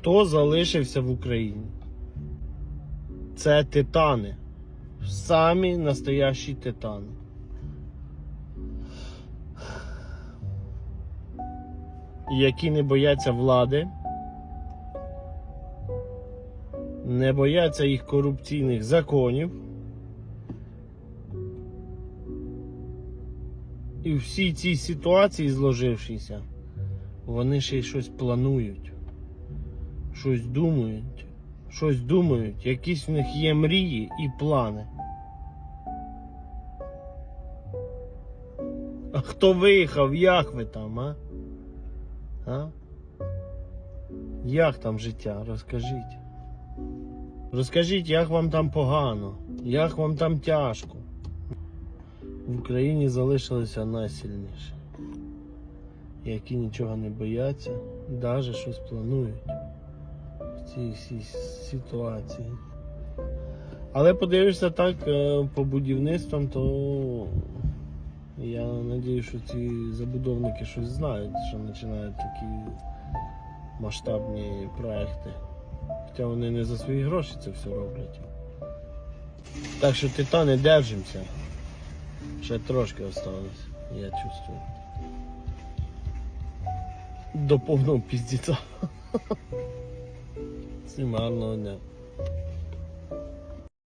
Хто залишився в Україні? Це титани. Самі настоящі титани. Які не бояться влади, не бояться їх корупційних законів. І всі ці ситуації, зложившися, вони ще й щось планують, щось думають, щось думають, якісь в них є мрії і плани. А хто виїхав, як ви там, а? А? Як там життя? Розкажіть. Розкажіть, як вам там погано, як вам там тяжко. В Україні залишилися найсильніші, які нічого не бояться, навіть щось планують в цій всій ситуації. Але подивишся так е, по будівництвам, то я сподіваюся, що ці забудовники щось знають, що починають такі масштабні проекти. Хоча вони не за свої гроші це все роблять. Так що титани держимося. Ще трошки осталось, я чувствую. До повного піздіця. Simano, né?